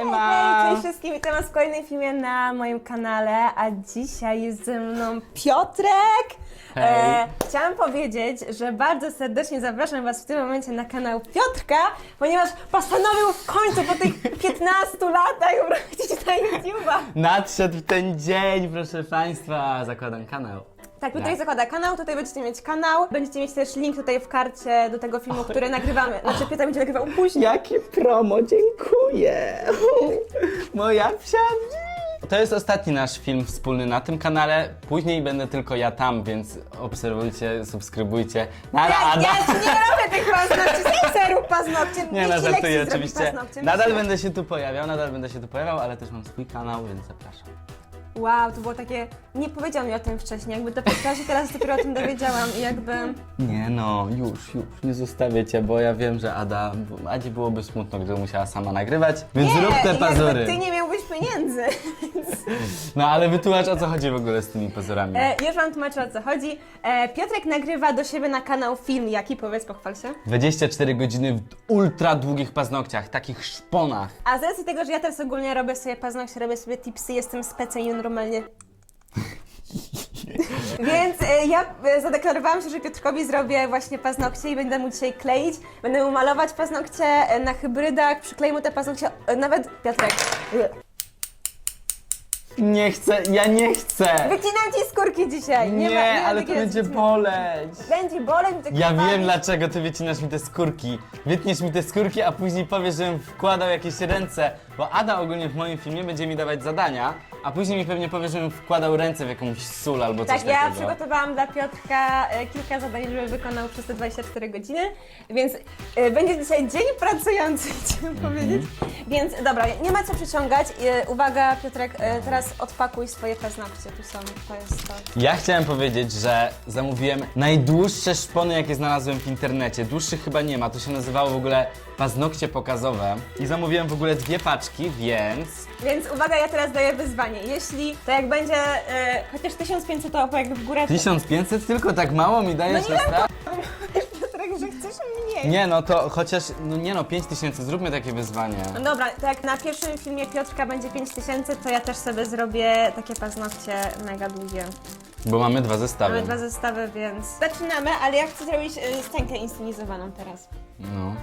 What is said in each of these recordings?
Siema! Cześć wszystkim, witam was w kolejnym filmie na moim kanale, a dzisiaj jest ze mną Piotrek! E, Hej. chciałam powiedzieć, że bardzo serdecznie zapraszam was w tym momencie na kanał Piotrka, ponieważ postanowił w końcu po tych 15 latach wrócić na YouTube'a. Nadszedł ten dzień, proszę Państwa, zakładam kanał. Tak, tutaj Tak. zakłada kanał, tutaj będziecie mieć kanał, będziecie mieć też link tutaj w karcie do tego filmu, który nagrywamy, znaczy Piotr będzie nagrywał później. Jakie promo, dziękuję! Moja psia To jest ostatni nasz film wspólny na tym kanale. Później będę tylko ja tam, więc obserwujcie, subskrybujcie. Na Ja, ja ci nie robię tych paznokci, sam sobie rób paznokcie, Nie, niech no żartuję zrobi oczywiście. paznokcie. Nadal będę się tu pojawiał, nadal będę się tu pojawiał, ale też mam swój kanał, więc zapraszam. Wow, to było takie. Nie powiedział mi o tym wcześniej, jakby to ja się teraz dopiero o tym dowiedziałam i jakby. Nie no, już, już, nie zostawię cię, bo ja wiem, że Ada, Adzi byłoby smutno, gdyby musiała sama nagrywać, więc Nie, zrób te pazury. Ty nie miałbyś pieniędzy. No ale wytłumacz o co chodzi w ogóle z tymi pazurami. E, już wam tłumaczę o co chodzi. E, Piotrek nagrywa do siebie na kanał film. Jaki powiedz, pochwal się. 24 godziny w ultra długich paznokciach, takich szponach. A z racji tego, że ja teraz ogólnie robię sobie paznokcie, robię sobie tipsy, jestem i normalnie. Więc e, ja e, zadeklarowałam się, że Piotrkowi zrobię właśnie paznokcie i będę mu dzisiaj kleić. Będę mu malować paznokcie e, na hybrydach, przykleję mu te paznokcie, e, nawet Piotrek. Nie chcę, ja nie chcę! Wycinam ci skórki dzisiaj. Nie, ma, nie ma ale to takiego będzie wycinania. boleć. Będzie boleć, tak Ja krwawić. wiem dlaczego ty wycinasz mi te skórki. Wytniesz mi te skórki, a później powiesz, żebym wkładał jakieś ręce. Bo Ada ogólnie w moim filmie będzie mi dawać zadania, a później mi pewnie powie, żebym wkładał ręce w jakąś sól albo coś Tak, ja takiego. przygotowałam dla Piotrka e, kilka zadań, żeby wykonał przez te 24 godziny, więc e, będzie dzisiaj dzień pracujący, chciałam Mhm. powiedzieć. Więc dobra, nie ma co przyciągać. E, uwaga, Piotrek, e, teraz odpakuj swoje paznokcie, tu są, to jest to. Ja chciałem powiedzieć, że zamówiłem najdłuższe szpony, jakie znalazłem w internecie. Dłuższych chyba nie ma, to się nazywało w ogóle paznokcie pokazowe. I zamówiłem w ogóle dwie paczki, więc... Więc uwaga, ja teraz daję wyzwanie. Jeśli to jak będzie e, chociaż 1500 to jak w górę... 1500? Tylko tak mało mi dajesz No na nie start? Piotrek, że chcesz mniej. Nie no, to chociaż, no nie no, 5000, zróbmy takie wyzwanie. No dobra, to jak na pierwszym filmie Piotrka będzie 5000, to ja też sobie zrobię takie paznokcie mega długie. Bo mamy dwa zestawy. Mamy dwa zestawy, więc zaczynamy, ale ja chcę zrobić y, scenkę inscenizowaną teraz. No.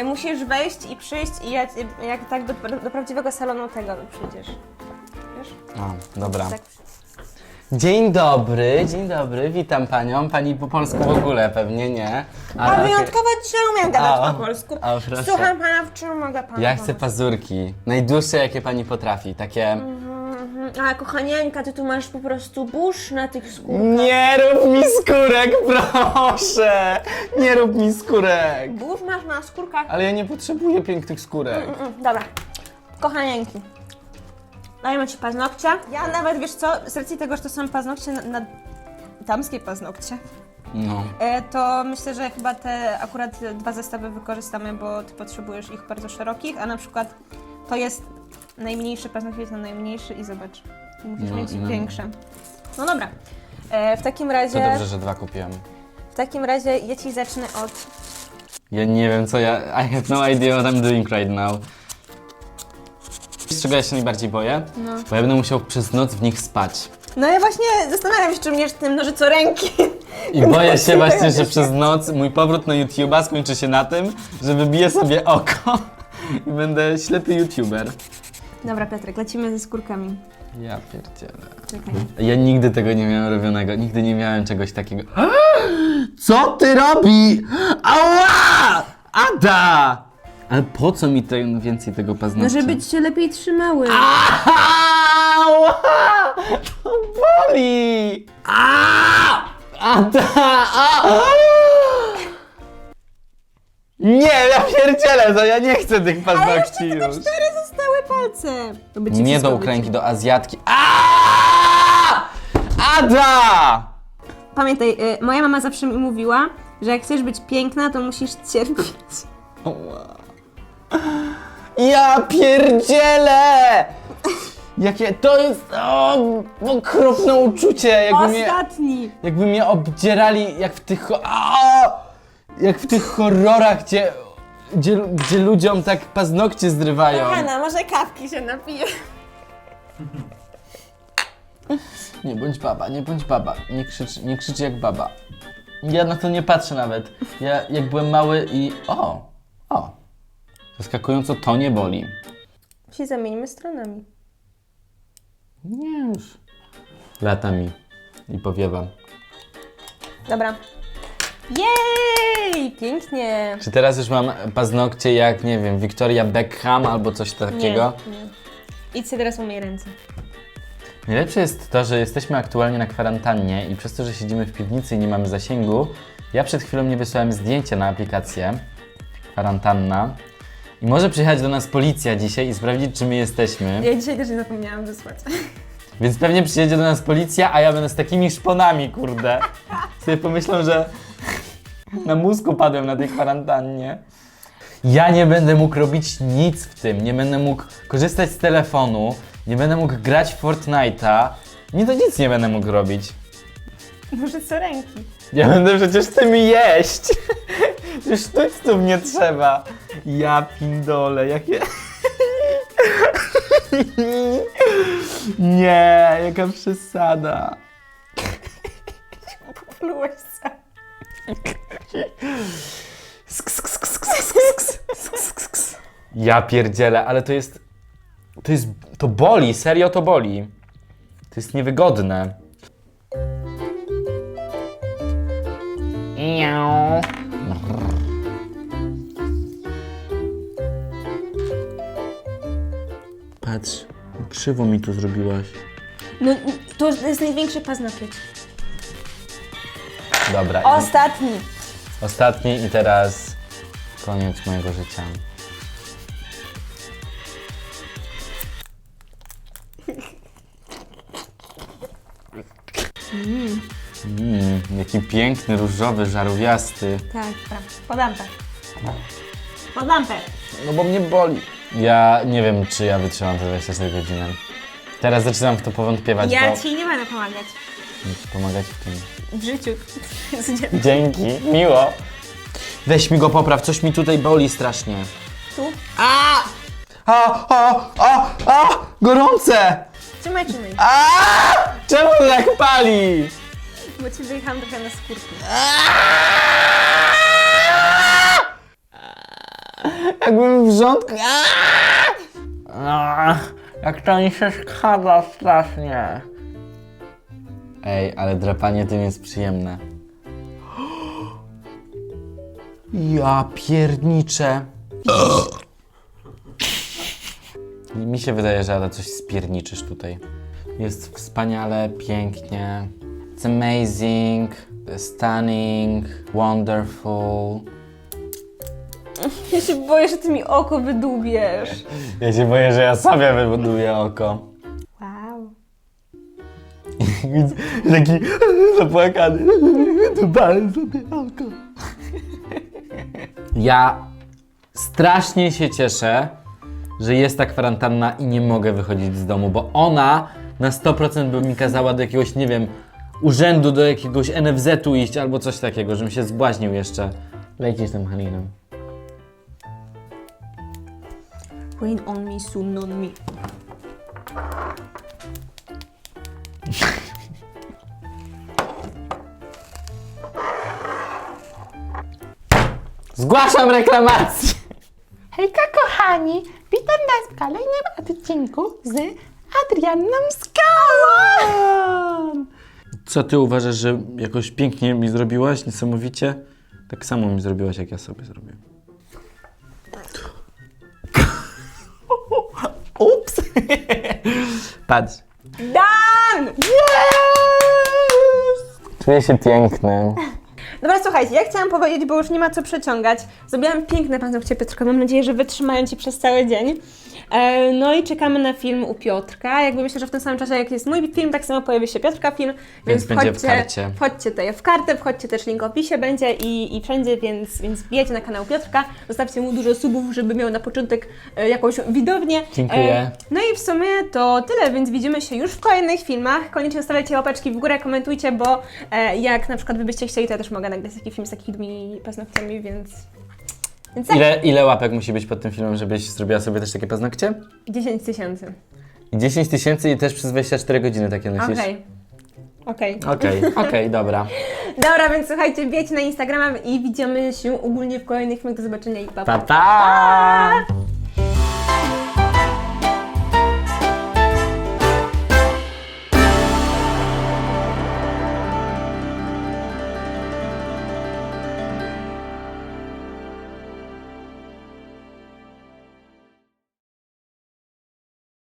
Y, musisz wejść i przyjść i ja, jak tak do, do prawdziwego salonu tego przyjdziesz. Wiesz? A, dobra. Tak. Dzień dobry, dzień dobry, witam panią. Pani po polsku w ogóle pewnie nie. A Ale okej. wyjątkowo czy umiem gadać A, po polsku? a, proszę. Słucham pana, w czym mogę pana Ja chcę pomóc? pazurki. Najdłuższe jakie pani potrafi. Takie. Mhm. A kochanieńka, ty tu masz po prostu burz na tych skórkach. Nie rób mi skórek, proszę! Nie rób mi skórek! Burz masz na skórkach. Ale ja nie potrzebuję pięknych skórek. Mm, Dobra, kochanieńki. Dajmy ci paznokcie. Ja nawet, wiesz co, z racji tego, że to są paznokcie na, na damskie paznokcie, No. e, to myślę, że chyba te akurat dwa zestawy wykorzystamy, bo ty potrzebujesz ich bardzo szerokich, a na przykład to jest najmniejszy paznokcie, jest to najmniejszy i zobacz, musisz No, mieć no. większe. No dobra, e, w takim To razie, dobrze, że dwa kupiłem. w takim razie ja ci zacznę od Ja nie wiem co ja. I have no idea what I'm doing right now. Z czego ja się najbardziej boję? No. Bo ja będę musiał przez noc w nich spać. No ja właśnie zastanawiam się, czy mnie tym nożycoręki. I boję się właśnie, że przez noc mój powrót na YouTube'a skończy się na tym, że wybiję sobie oko i będę ślepy YouTuber. Dobra, Piotrek, lecimy ze skórkami. Ja pierdzielę. Czekaj. Ja nigdy tego nie miałem robionego, nigdy nie miałem czegoś takiego. Co ty robi? Ała! Ada! Ale po co mi te, więcej tego No, paznokcia? żeby ci się lepiej trzymały. Ała! To boli! A! Ada! A! Nie, ja pierdzielę, to ja nie chcę tych paznokci już. Cztery zostały palce. To by ci Nie wszystko do Ukrainki, do Azjatki. A! Ada! Pamiętaj, y, moja mama zawsze mi mówiła, że jak chcesz być piękna, to musisz cierpieć. Ja pierdzielę! Jakie to jest o, okropne uczucie, jakby mnie, Ostatni. jakby mnie obdzierali jak w tych, a, jak w tych horrorach, gdzie gdzie, gdzie ludziom tak paznokcie zrywają. Hanna, może kawki się napije. Nie bądź baba, nie bądź baba. Nie krzycz, nie krzycz jak baba. Ja na to nie patrzę nawet. Ja jak byłem mały i... O! O! Zaskakująco to nie boli. Się zamieńmy stronami. Nie już. Lata mi i powiewam. Dobra. Jej! Pięknie! Czy teraz już mam paznokcie jak, nie wiem, Victoria Beckham albo coś takiego? Nie, nie. Idź sobie teraz umyj ręce. Najlepsze jest to, że jesteśmy aktualnie na kwarantannie i przez to, że siedzimy w piwnicy i nie mamy zasięgu, ja przed chwilą nie wysłałem zdjęcia na aplikację kwarantanna i może przyjechać do nas policja dzisiaj i sprawdzić, czy my jesteśmy. Ja dzisiaj też nie zapomniałam wysłać. Więc pewnie przyjedzie do nas policja, a ja będę z takimi szponami, kurde. Sobie pomyślą, że na mózgu padłem na tej kwarantannie. Ja nie będę mógł robić nic w tym, nie będę mógł korzystać z telefonu, nie będę mógł grać w Fortnite'a. Nie to nic nie będę mógł robić. Może co ręki. Ja będę przecież tym jeść. Już sztućców nie trzeba. Ja pindole, jakie... Nie, jaka przesada. Plułeś sam. Ja pierdzielę, ale to jest... To jest... To boli, serio to boli. To jest niewygodne. Miau. Patrz, krzywo mi to zrobiłaś. No, to jest największy paznokieć. Dobra, i Ostatni. Ostatni i teraz koniec mojego życia. Mmm, jaki piękny, różowy, żarówiasty. Tak, prawda. Pod lampę. Pod lampę. No bo mnie boli. Ja nie wiem, czy ja wytrzymam te 24 godziny. Teraz zaczynam w to powątpiewać, Ja bo ci nie będę pomagać. Muszę pomagać w tym. W życiu. Dzięki, miło. Weź mi go popraw, coś mi tutaj boli strasznie. Tu. A! A, a, a, a, gorące! Trzymaj, trzymaj. A! Czemu to tak pali? Bo ci wyjechałam trochę na skórkę. Jakbym w rządku... A, Jak to mi się szkada strasznie. Ej, ale drapanie tym jest przyjemne. Ja pierniczę. Mi się wydaje, że Ada coś spierniczysz tutaj. Jest wspaniale, pięknie. It's amazing, stunning, wonderful. Ja się boję, że ty mi oko wydłubiesz. Ja się boję, że ja sobie wybuduję oko. Taki zapłakany. Wydubałem sobie oko. Ja strasznie się cieszę, że jest ta kwarantanna i nie mogę wychodzić z domu, bo ona na 100% by mi kazała do jakiegoś, nie wiem, urzędu, do jakiegoś NFZ-u iść albo coś takiego, żebym się zbłaźnił jeszcze. Lecisz tam Haliną. Rain on me, soon on me. Zgłaszam reklamację! Hejka kochani, witam Was w kolejnym odcinku z Adrianną Skałą! Co ty uważasz, że jakoś pięknie mi zrobiłaś, niesamowicie? Tak samo mi zrobiłaś, jak ja sobie zrobiłem. Ups! Patrz. Dan! Czuję się piękny. Dobra, słuchajcie, ja chciałam powiedzieć, bo już nie ma co przeciągać. Zrobiłam piękne paznokcie Piotrka. Mam nadzieję, że wytrzymają Ci przez cały dzień. E, no i czekamy na film u Piotrka. Jakby myślę, że w tym samym czasie, jak jest mój film, tak samo pojawi się Piotrka film. Więc, będzie w wchodźcie, karcie. wchodźcie tutaj w kartę, wchodźcie też link w opisie będzie i, i wszędzie, więc, więc wbijajcie na kanał Piotrka. Zostawcie mu dużo subów, żeby miał na początek e, jakąś widownię. Dziękuję. no i w sumie to tyle, więc widzimy się już w kolejnych filmach. Koniecznie stawiajcie łapeczki w górę, komentujcie, bo e, jak na przykład wy byście chcieli, to ja też mogę nagrać taki film z takimi paznokciami, więc Więc tak, Ile, ile łapek musi być pod tym filmem, żebyś zrobiła sobie też takie paznokcie? 10 tysięcy. I 10 tysięcy i też przez 24 godziny takie nosisz? Okej. Okej. Okej, okej, dobra. Dobra, więc słuchajcie, wbijajcie na Instagrama i widzimy się ogólnie w kolejnych filmach. Do zobaczenia i pa! pa. Pa, pa!